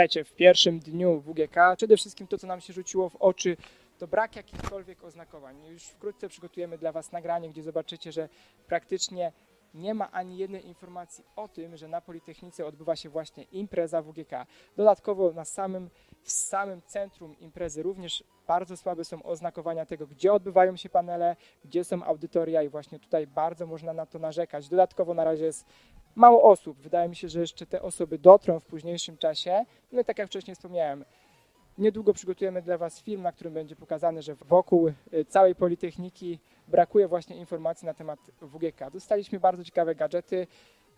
Witajcie w pierwszym dniu WGK. Przede wszystkim to, co nam się rzuciło w oczy, to brak jakichkolwiek oznakowań. Już wkrótce przygotujemy dla Was nagranie, gdzie zobaczycie, że praktycznie nie ma ani jednej informacji o tym, że na Politechnice odbywa się właśnie impreza WGK. Dodatkowo na samym, w samym centrum imprezy również bardzo słabe są oznakowania tego, gdzie odbywają się panele, gdzie są audytoria i właśnie tutaj bardzo można na to narzekać. Dodatkowo na razie jest mało osób. Wydaje mi się, że jeszcze te osoby dotrą w późniejszym czasie. No i tak jak wcześniej wspomniałem, niedługo przygotujemy dla Was film, na którym będzie pokazane, że wokół y, całej Politechniki brakuje właśnie informacji na temat WGK. Dostaliśmy bardzo ciekawe gadżety,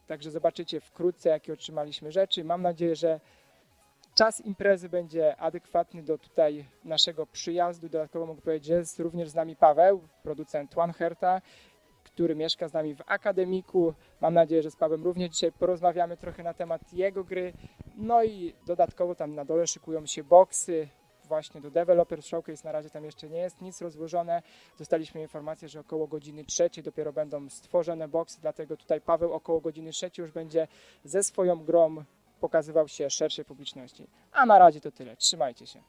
także zobaczycie wkrótce, jakie otrzymaliśmy rzeczy. Mam nadzieję, że czas imprezy będzie adekwatny do tutaj naszego przyjazdu. Dodatkowo mogę powiedzieć, że jest również z nami Paweł, producent One Herta, który mieszka z nami w akademiku. Mam nadzieję, że z Pawłem również dzisiaj porozmawiamy trochę na temat jego gry. No i dodatkowo tam na dole szykują się boksy. Właśnie do Developer Showcase na razie tam jeszcze nie jest nic rozłożone. Dostaliśmy informację, że około godziny trzeciej dopiero będą stworzone boksy, dlatego tutaj Paweł około godziny trzeciej już będzie ze swoją grą pokazywał się szerszej publiczności. A na razie to tyle. Trzymajcie się.